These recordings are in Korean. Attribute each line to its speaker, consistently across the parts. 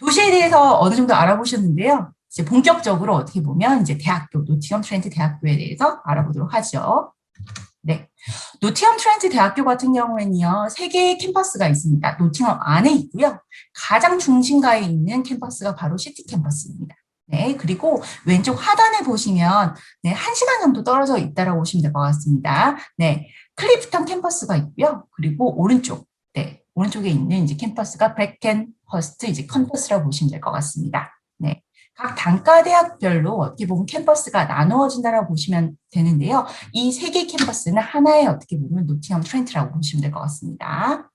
Speaker 1: 도시에 대해서 어느 정도 알아보셨는데요. 이제 본격적으로 어떻게 보면 이제 대학교, 노티엄 트렌트 대학교에 대해서 알아보도록 하죠. 네. 노티엄 트렌트 대학교 같은 경우에는요, 세 개의 캠퍼스가 있습니다. 노팅엄 안에 있고요. 가장 중심가에 있는 캠퍼스가 바로 시티 캠퍼스입니다. 네, 그리고 왼쪽 하단에 보시면 네, 한 시간 정도 떨어져 있다라고 보시면 될 것 같습니다. 네, 클리프턴 캠퍼스가 있고요. 그리고 오른쪽, 네, 오른쪽에 있는 이제 캠퍼스가 백켄 허스트 이제 캠퍼스라고 보시면 될 것 같습니다. 네, 각 단과 대학별로 어떻게 보면 캠퍼스가 나누어진다라고 보시면 되는데요. 이 세 개 캠퍼스는 하나의 어떻게 보면 노팅엄 트렌트라고 보시면 될 것 같습니다.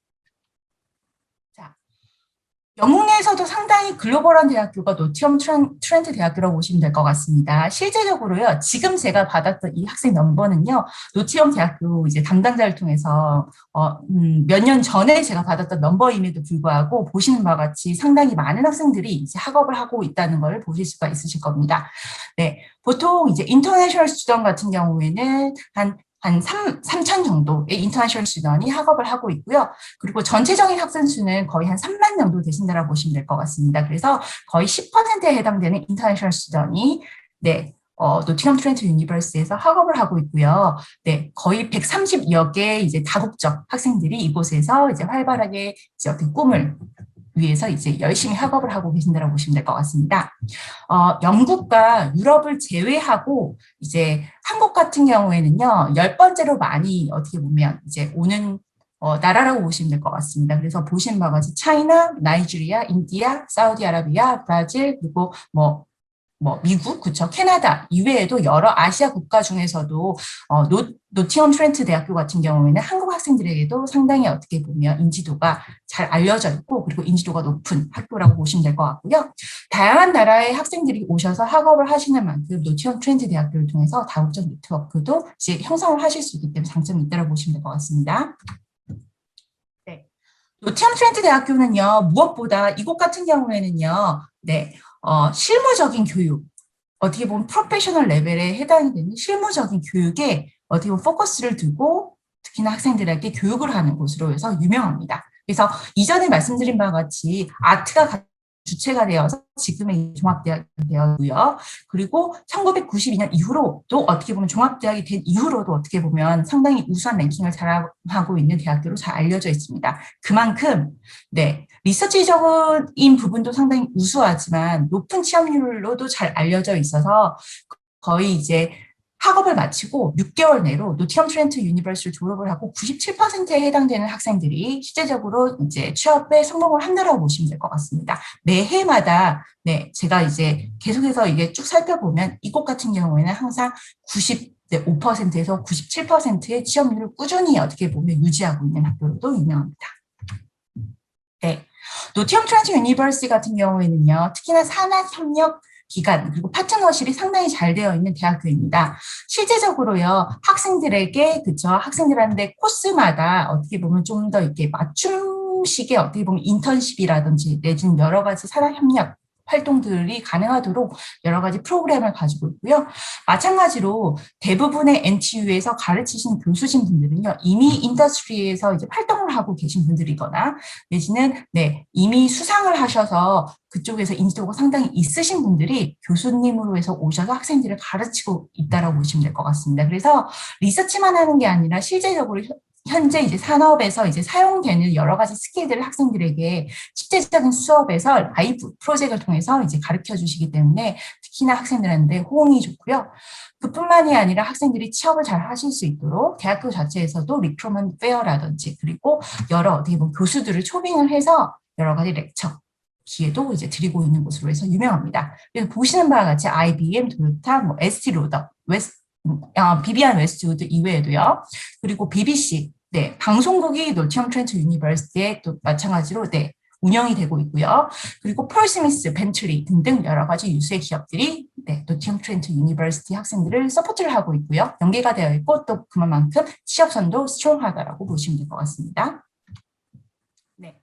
Speaker 1: 영국 내에서도 상당히 글로벌한 대학교가 노티엄 트렌트 대학교라고 보시면 될 것 같습니다. 실제적으로요, 지금 제가 받았던 이 학생 넘버는요, 노티엄 대학교 이제 담당자를 통해서 어, 음, 몇 년 전에 제가 받았던 넘버임에도 불구하고 보시는 바와 같이 상당히 많은 학생들이 이제 학업을 하고 있다는 걸 보실 수가 있으실 겁니다. 네, 보통 이제 인터내셔널 스튜던 같은 경우에는 한 한 3, 3천 정도의 인터내셔널 스튜던이 학업을 하고 있고요. 그리고 전체적인 학생 수는 거의 한 3만 정도 되신다라고 보시면 될 것 같습니다. 그래서 거의 10%에 해당되는 인터내셔널 스튜던이 네, 어, 노팅엄 트렌트 유니버스에서 학업을 하고 있고요. 네, 거의 130여 개 이제 다국적 학생들이 이곳에서 이제 활발하게 이제 어떤 꿈을 위해서 이제 열심히 학업을 하고 계신다고 보시면 될 것 같습니다. 어, 영국과 유럽을 제외하고 이제 한국 같은 경우에는요, 열 번째로 많이 어떻게 보면 이제 오는 어, 나라라고 보시면 될 것 같습니다. 그래서 바와 같이 차이나, 나이지리아, 인디아, 사우디아라비아, 브라질, 그리고 뭐 뭐 미국, 그쵸, 캐나다 이외에도 여러 아시아 국가 중에서도 어, 노, 노티엄 트렌트 대학교 같은 경우에는 한국 학생들에게도 상당히 어떻게 보면 인지도가 잘 알려져 있고 그리고 인지도가 높은 학교라고 보시면 될 것 같고요. 다양한 나라의 학생들이 오셔서 학업을 하시는 만큼 노티엄 트렌트 대학교를 통해서 다국적 네트워크도 이제 형성을 하실 수 있기 때문에 장점이 있다고 보시면 될 것 같습니다. 네. 노티엄 트렌트 대학교는요, 무엇보다 이곳 같은 경우에는요, 네, 어, 실무적인 교육, 어떻게 보면 프로페셔널 레벨에 해당이 되는 실무적인 교육에 어떻게 보면 포커스를 두고 특히나 학생들에게 교육을 하는 곳으로 해서 유명합니다. 그래서 이전에 말씀드린 바와 같이 아트가 주체가 되어서 지금의 종합대학이 되었고요. 그리고 1992년 이후로도 어떻게 보면 종합대학이 된 이후로도 어떻게 보면 상당히 우수한 랭킹을 자랑하고 있는 대학교로 잘 알려져 있습니다. 그만큼 네 리서치적인 부분도 상당히 우수하지만 높은 취업률로도 잘 알려져 있어서 거의 이제 학업을 마치고 6개월 내로 노티엄 트렌트 유니버스를 졸업을 하고 97%에 해당되는 학생들이 실제적으로 이제 취업에 성공을 한다라고 보시면 될 것 같습니다. 매해마다 네 제가 이제 계속해서 이게 쭉 살펴보면 이곳 같은 경우에는 항상 90 5%에서 97%의 취업률을 꾸준히 어떻게 보면 유지하고 있는 학교로도 유명합니다. 네. 노티엄 트렌트 유니버시티 같은 경우에는요, 특히나 산학협력 기간 그리고 파트너십이 상당히 잘 되어 있는 대학교입니다. 실제적으로요 학생들에게 그쵸 학생들한테 코스마다 어떻게 보면 좀 더 이렇게 맞춤 식의 어떻게 보면 인턴십이라든지 내지는 여러 가지 산학 협력 활동들이 가능하도록 여러 가지 프로그램을 가지고 있고요. 마찬가지로 대부분의 NTU에서 가르치신 교수진 분들은요, 이미 인더스트리에서 이제 활동을 하고 계신 분들이거나 내지는 네, 이미 수상을 하셔서 그쪽에서 인지도가 상당히 있으신 분들이 교수님으로 해서 오셔서 학생들을 가르치고 있다라고 보시면 될 것 같습니다. 그래서 리서치만 하는 게 아니라 실제적으로 현재 이제 산업에서 이제 사용되는 여러 가지 스킬들을 학생들에게 실제적인 수업에서 라이브 프로젝트를 통해서 이제 가르쳐 주시기 때문에 특히나 학생들한테 호응이 좋고요. 그뿐만이 아니라 학생들이 취업을 잘 하실 수 있도록 대학교 자체에서도 리크루먼 페어라든지 그리고 여러 어떻게 보면 교수들을 초빙을 해서 여러 가지 렉처 기회도 이제 드리고 있는 곳으로 해서 유명합니다. 그래서 보시는 바와 같이 IBM, 도요타, 뭐 ST 로더, 웨스 아, 비비안 웨스트우드 이외에도요. 그리고 BBC, 네, 방송국이 노티엄 트렌트 유니버시티에 또 마찬가지로 네, 운영이 되고 있고요. 그리고 폴 스미스, 벤틀리 등등 여러 가지 유수의 기업들이 네, 노티엄 트렌트 유니버시티 학생들을 서포트를 하고 있고요. 연계가 되어 있고 또 그만큼 취업선도 스트롱하다라고 보시면 될 것 같습니다. 네.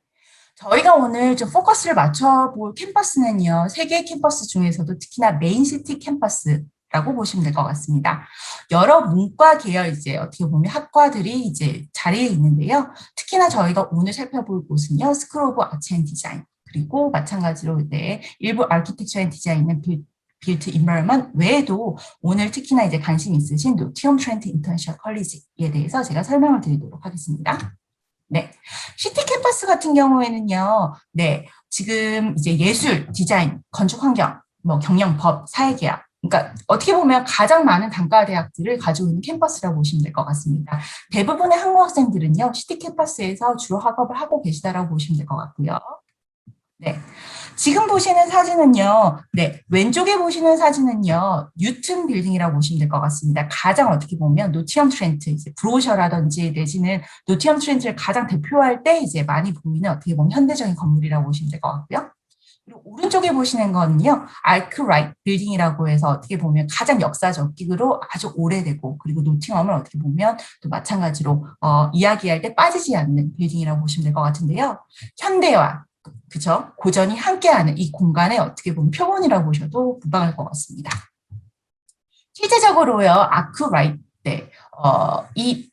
Speaker 1: 저희가 오늘 좀 포커스를 맞춰볼 캠퍼스는요, 세 개의 캠퍼스 중에서도 특히나 메인시티 캠퍼스 라고 보시면 될 것 같습니다. 여러 문과 계열 이제 어떻게 보면 학과들이 이제 자리에 있는데요. 특히나 저희가 오늘 살펴볼 곳은요. 스쿨 오브 아트 앤 디자인 그리고 마찬가지로 네, 일부 아키텍처 앤 디자인은 빌, 빌트 인바이먼 외에도 오늘 특히나 이제 관심 있으신 노티엄 트렌트 인터내셔널 컬리지에 대해서 제가 설명을 드리도록 하겠습니다. 네. 시티 캠퍼스 같은 경우에는요, 네. 지금 이제 예술, 디자인, 건축 환경, 뭐 경영, 법, 사회계약, 그러니까 어떻게 보면 가장 많은 단과 대학들을 가지고 있는 캠퍼스라고 보시면 될 것 같습니다. 대부분의 한국 학생들은요, 시티 캠퍼스에서 주로 학업을 하고 계시다라고 보시면 될 것 같고요. 네. 지금 보시는 사진은요, 네, 왼쪽에 보시는 사진은요, 뉴튼 빌딩이라고 보시면 될 것 같습니다. 가장 어떻게 보면 노티엄 트렌트, 이제 브로셔라든지 내지는 노티엄 트렌트를 가장 대표할 때 이제 많이 보이는 어떻게 보면 현대적인 건물이라고 보시면 될 것 같고요. 그리고 오른쪽에 보시는 거는요, 알크라이트 빌딩이라고 해서 어떻게 보면 가장 역사적으로 아주 오래되고, 그리고 노팅엄을 어떻게 보면 또 마찬가지로 어, 이야기할 때 빠지지 않는 빌딩이라고 보시면 될 것 같은데요. 현대와 그죠? 고전이 함께하는 이 공간의 어떻게 보면 표본이라고 보셔도 무방할 것 같습니다. 실제적으로요, 아크라이트, 네, 어, 이,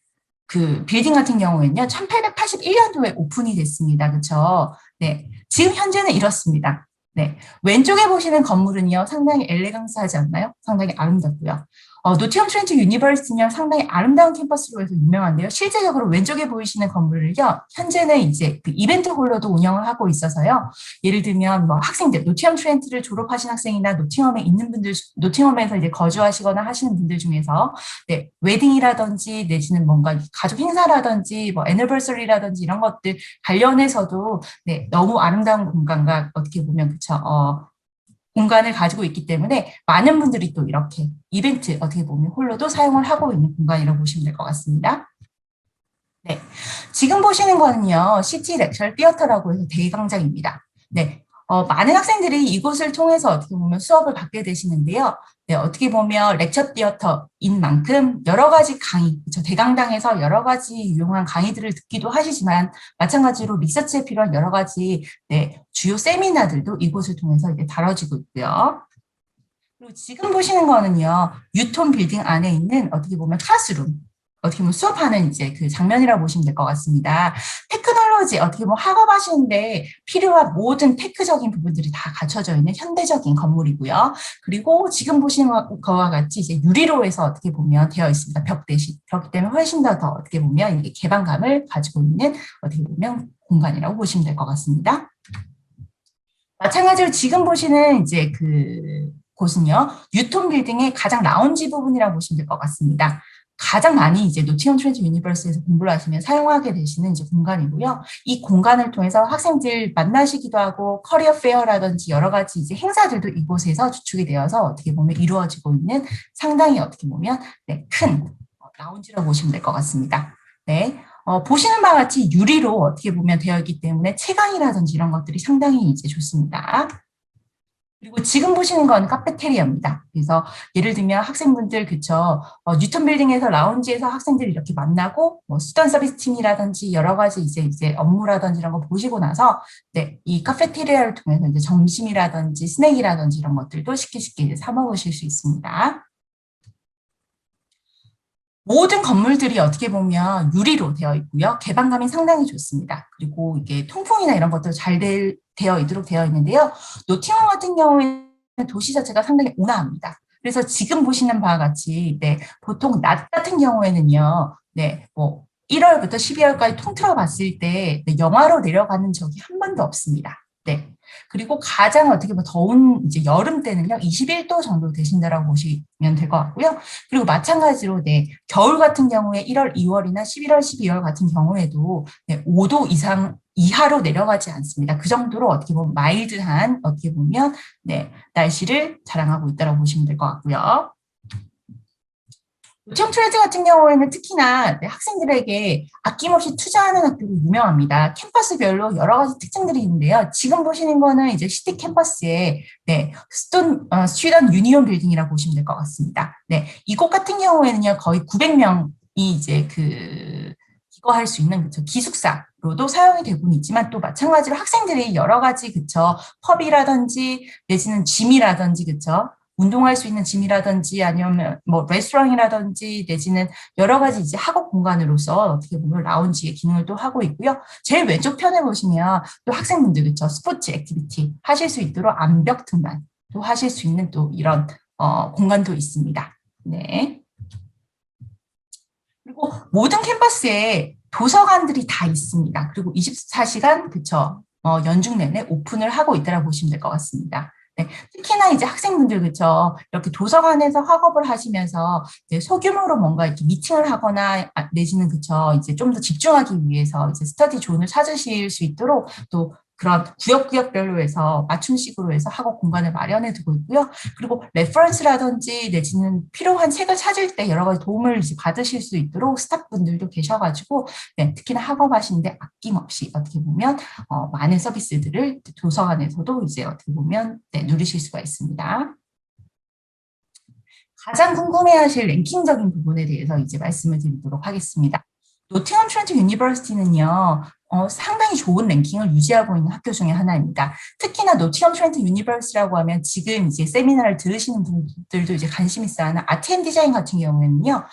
Speaker 1: 그, 빌딩 같은 경우에는요, 1881년도에 오픈이 됐습니다. 그쵸? 네. 지금 현재는 이렇습니다. 네. 왼쪽에 보시는 건물은요, 상당히 엘레강스하지 않나요? 상당히 아름답고요. 어, 노티엄 트렌트 유니버시티는 상당히 아름다운 캠퍼스로 해서 유명한데요. 실제적으로 왼쪽에 보이시는 건물을요, 현재는 이제 그 이벤트 홀로도 운영을 하고 있어서요. 예를 들면 뭐 학생들, 노티엄 트렌트를 졸업하신 학생이나 노팅엄에 있는 분들, 노팅엄에서 이제 거주하시거나 하시는 분들 중에서 네, 웨딩이라든지 내지는 뭔가 가족 행사라든지 뭐 애니버서리라든지 이런 것들 관련해서도 네, 너무 아름다운 공간과 어떻게 보면 그쵸, 어, 공간을 가지고 있기 때문에 많은 분들이 또 이렇게 이벤트 어떻게 보면 홀로도 사용을 하고 있는 공간이라고 보시면 될 것 같습니다. 네, 지금 보시는 거는요, 시티 렉처 띠어터라고 해서 대강장입니다. 네, 어, 많은 학생들이 이곳을 통해서 어떻게 보면 수업을 받게 되시는데요. 네, 어떻게 보면 렉처 디어터인 만큼 여러 가지 강의, 그렇죠? 대강당에서 여러 가지 유용한 강의들을 듣기도 하시지만 마찬가지로 리서치에 필요한 여러 가지 네, 주요 세미나들도 이곳을 통해서 이제 다뤄지고 있고요. 그리고 지금 보시는 거는요, 유톤 빌딩 안에 있는 어떻게 보면 클래스룸, 어떻게 보면 수업하는 이제 그 장면이라고 보시면 될 것 같습니다. 테크놀로지 어떻게 보면 학업하시는데 필요한 모든 테크적인 부분들이 다 갖춰져 있는 현대적인 건물이고요. 그리고 지금 보시는 것과 같이 이제 유리로 해서 어떻게 보면 되어 있습니다. 벽 대신 그렇기 때문에 훨씬 더, 더 어떻게 보면 이게 개방감을 가지고 있는 어떻게 보면 공간이라고 보시면 될 것 같습니다. 마찬가지로 지금 보시는 이제 그 곳은요, 유톤 빌딩의 가장 라운지 부분이라고 보시면 될 것 같습니다. 가장 많이 이제 노팅엄 트렌즈 유니버스에서 공부를 하시면 사용하게 되시는 이제 공간이고요. 이 공간을 통해서 학생들 만나시기도 하고 커리어 페어라든지 여러 가지 이제 행사들도 이곳에서 주축이 되어서 어떻게 보면 이루어지고 있는 상당히 어떻게 보면 네, 큰 라운지라고 보시면 될 것 같습니다. 네. 어, 보시는 바와 같이 유리로 어떻게 보면 되어 있기 때문에 채광이라든지 이런 것들이 상당히 이제 좋습니다. 그리고 지금 보시는 건 카페테리아입니다. 그래서 예를 들면 학생분들 그쵸 어, 뉴턴 빌딩에서 라운지에서 학생들이 이렇게 만나고 뭐 수단 서비스 팀이라든지 여러 가지 이제 이제 업무라든지 이런 거 보시고 나서 네, 이 카페테리아를 통해서 이제 점심이라든지 스낵이라든지 이런 것들도 쉽게 쉽게 이제 사 먹으실 수 있습니다. 모든 건물들이 어떻게 보면 유리로 되어 있고요. 개방감이 상당히 좋습니다. 그리고 이게 통풍이나 이런 것도 잘 될, 되어 있도록 되어 있는데요. 노팅엄 같은 경우에는 도시 자체가 상당히 온화합니다. 그래서 지금 보시는 바와 같이 네, 보통 낮 같은 경우에는요. 네, 뭐 1월부터 12월까지 통틀어 봤을 때 네, 영하로 내려가는 적이 한 번도 없습니다. 네. 그리고 가장 어떻게 보면 더운 이제 여름 때는요, 21도 정도 되신다라고 보시면 될 것 같고요. 그리고 마찬가지로 네, 겨울 같은 경우에 1월, 2월이나 11월, 12월 같은 경우에도 네, 5도 이상 이하로 내려가지 않습니다. 그 정도로 어떻게 보면 마일드한 어떻게 보면 네, 날씨를 자랑하고 있다고 보시면 될 것 같고요. 요청 트레드 같은 경우에는 특히나 네, 학생들에게 아낌없이 투자하는 학교로 유명합니다. 캠퍼스별로 여러 가지 특징들이 있는데요. 지금 보시는 거는 이제 시티 캠퍼스의 네, 스톤 어, 스튜던 유니온 빌딩이라고 보시면 될 것 같습니다. 네, 이곳 같은 경우에는요 거의 900명이 이제 그 이거 할 수 있는 그쵸 기숙사 로도 사용이 되고는 있지만 또 마찬가지로 학생들이 여러 가지 그쵸 펍이라든지 내지는 짐이라든지 그쵸 운동할 수 있는 짐이라든지 아니면 뭐 레스토랑이라든지 내지는 여러 가지 이제 학업 공간으로서 어떻게 보면 라운지의 기능을 또 하고 있고요. 제일 왼쪽 편에 보시면 또 학생분들 그렇죠. 스포츠 액티비티 하실 수 있도록 암벽 등반 또 하실 수 있는 또 이런 어, 공간도 있습니다. 네. 그리고 모든 캠퍼스에 도서관들이 다 있습니다. 그리고 24시간 그쵸 어, 연중 내내 오픈을 하고 있다고 보시면 될 것 같습니다. 네, 특히나 이제 학생분들 그쵸? 이렇게 도서관에서 학업을 하시면서 이제 소규모로 뭔가 이렇게 미팅을 하거나 아, 내지는 그쵸? 이제 좀 더 집중하기 위해서 이제 스터디 존을 찾으실 수 있도록 또 그런 구역구역별로 해서 맞춤식으로 해서 학업 공간을 마련해 두고 있고요. 그리고 레퍼런스라든지 내지는 필요한 책을 찾을 때 여러 가지 도움을 이제 받으실 수 있도록 스태프분들도 계셔가지고 네, 특히나 학업하시는데 아낌없이 어떻게 보면 어, 많은 서비스들을 도서관에서도 이제 어떻게 보면 네, 누리실 수가 있습니다. 가장 궁금해하실 랭킹적인 부분에 대해서 이제 말씀을 드리도록 하겠습니다. 노팅엄 트렌트 유니버시티는요, 어, 상당히 좋은 랭킹을 유지하고 있는 학교 중에 하나입니다. 특히나 노팅엄 트렌트 유니버시티라고 하면 지금 이제 세미나를 들으시는 분들도 이제 관심 있어 하는 아트 앤 디자인 같은 경우에는요,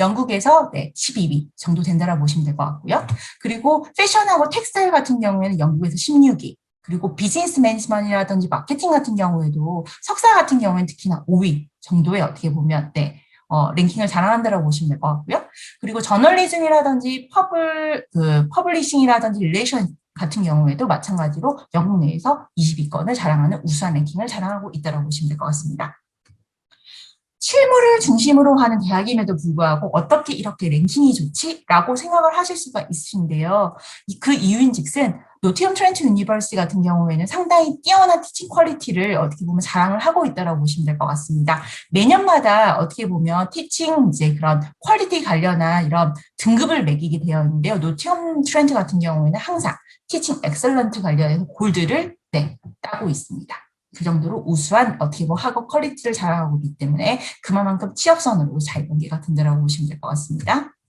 Speaker 1: 영국에서 네, 12위 정도 된다라고 보시면 될 것 같고요. 그리고 패션하고 텍스타일 같은 경우에는 영국에서 16위, 그리고 비즈니스 매니지먼이라든지 마케팅 같은 경우에도 석사 같은 경우에는 특히나 5위 정도의 어떻게 보면 네, 어, 랭킹을 자랑한다라고 보시면 될 것 같고요. 그리고 저널리즘이라든지 퍼블, 그, 퍼블리싱이라든지 릴레이션 같은 경우에도 마찬가지로 영국 내에서 22건을 자랑하는 우수한 랭킹을 자랑하고 있다고 보시면 될 것 같습니다. 실무를 중심으로 하는 대학임에도 불구하고 어떻게 이렇게 랭킹이 좋지? 라고 생각을 하실 수가 있으신데요. 그 이유인 즉슨 노티엄 트렌트 유니버시티 같은 경우에는 상당히 뛰어난 티칭 퀄리티를 어떻게 보면 자랑을 하고 있다고 보시면 될 것 같습니다. 매년마다 어떻게 보면 티칭 이제 그런 퀄리티 관련한 이런 등급을 매기게 되어 있는데요. 노티엄 트렌트 같은 경우에는 항상 티칭 엑셀런트 관련해서 골드를 네, 따고 있습니다. 그 정도로 우수한 어떻게 뭐 학업 퀄리티를 자랑하고 있기 때문에 그만큼 취업선으로 잘 연계가 된다고 보시면 될 것 같습니다.